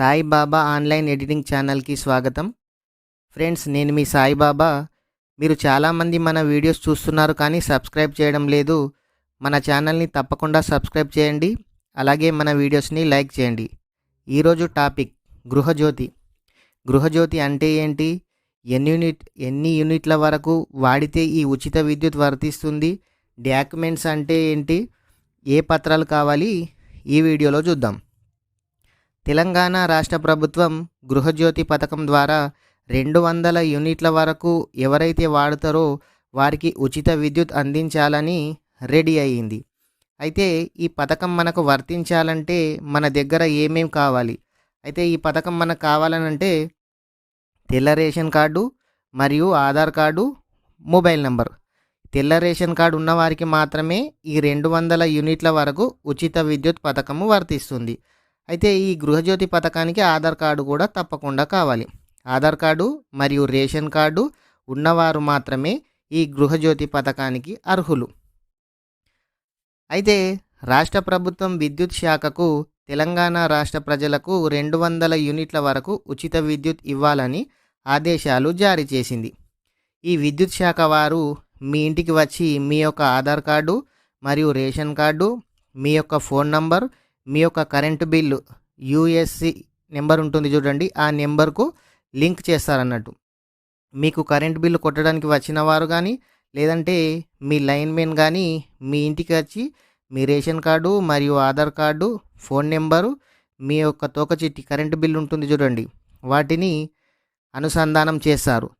Saibaba online editing ఛానల్కి స్వాగతం. Friends నేను మీ సాయిబాబా మీరు చాలామంది మన వీడియోస్ చూస్తున్నారు కానీ సబ్స్క్రైబ్ చేయడం లేదు. మన ఛానల్ని తప్పకుండా సబ్స్క్రైబ్ చేయండి. అలాగే మన వీడియోస్ని లైక్ చేయండి. ఈరోజు టాపిక్ గృహజ్యోతి. గృహజ్యోతి అంటే ఏంటి? ఎన్ని యూనిట్ ఎన్ని యూనిట్ల వరకు వాడితే ఈ ఉచిత విద్యుత్ వర్తిస్తుంది? డాక్యుమెంట్స్ అంటే ఏంటి? ఏ పత్రాలు కావాలి? ఈ వీడియోలో చూద్దాం. తెలంగాణ రాష్ట్ర ప్రభుత్వం గృహజ్యోతి పథకం ద్వారా రెండు వందల యూనిట్ల వరకు ఎవరైతే వాడుతారో వారికి ఉచిత విద్యుత్ అందించాలని రెడీ అయ్యింది. అయితే ఈ పథకం మనకు వర్తించాలంటే మన దగ్గర ఏమేం కావాలి? అయితే ఈ పథకం మనకు కావాలనంటే తెల్ల రేషన్ కార్డు మరియు ఆధార్ కార్డు మొబైల్ నెంబర్. తెల్ల రేషన్ కార్డు ఉన్నవారికి మాత్రమే ఈ రెండు వందల యూనిట్ల వరకు ఉచిత విద్యుత్ పథకము వర్తిస్తుంది. అయితే ఈ గృహజ్యోతి పథకానికి ఆధార్ కార్డు కూడా తప్పకుండా కావాలి. ఆధార్ కార్డు మరియు రేషన్ కార్డు ఉన్నవారు మాత్రమే ఈ గృహజ్యోతి పథకానికి అర్హులు. అయితే రాష్ట్ర ప్రభుత్వం విద్యుత్ శాఖకు తెలంగాణ రాష్ట్ర ప్రజలకు రెండు వందల యూనిట్ల వరకు ఉచిత విద్యుత్ ఇవ్వాలని ఆదేశాలు జారీ చేసింది. ఈ విద్యుత్ శాఖ వారు మీ ఇంటికి వచ్చి మీ యొక్క ఆధార్ కార్డు మరియు రేషన్ కార్డు మీ యొక్క ఫోన్ నంబర్ మీ యొక్క కరెంటు బిల్లు యూఎస్సి నెంబర్ ఉంటుంది చూడండి ఆ నెంబర్కు లింక్ చేస్తారన్నట్టు. మీకు కరెంటు బిల్లు కొట్టడానికి వచ్చిన వారు కానీ లేదంటే మీ లైన్ మెన్ కానీ మీ ఇంటికి వచ్చి మీ రేషన్ కార్డు మరియు ఆధార్ కార్డు ఫోన్ నెంబరు మీ యొక్క తోక చిట్టి కరెంటు బిల్లు ఉంటుంది చూడండి వాటిని అనుసంధానం చేస్తారు.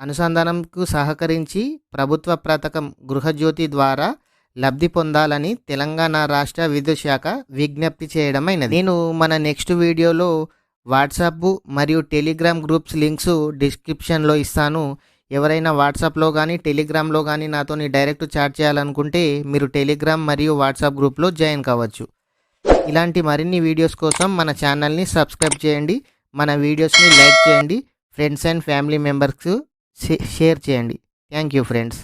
అనుసంధానంకు సహకరించి ప్రభుత్వ పథకం గృహజ్యోతి ద్వారా లబ్ధి పొందాలని తెలంగాణ రాష్ట్ర విద్యుత్ శాఖ విజ్ఞప్తి చేయడమైనది. నేను మన నెక్స్ట్ వీడియోలో వాట్సాప్ మరియు టెలిగ్రామ్ గ్రూప్స్ లింక్స్ డిస్క్రిప్షన్లో ఇస్తాను. ఎవరైనా వాట్సాప్లో కానీ టెలిగ్రామ్లో కానీ నాతోని డైరెక్ట్ చాట్ చేయాలనుకుంటే మీరు టెలిగ్రామ్ మరియు వాట్సాప్ గ్రూప్లో జాయిన్ కావచ్చు. ఇలాంటి మరిన్ని వీడియోస్ కోసం మన ఛానల్ని సబ్స్క్రైబ్ చేయండి. మన వీడియోస్ని లైక్ చేయండి. Friends and family members share చేయండి. Thank you friends.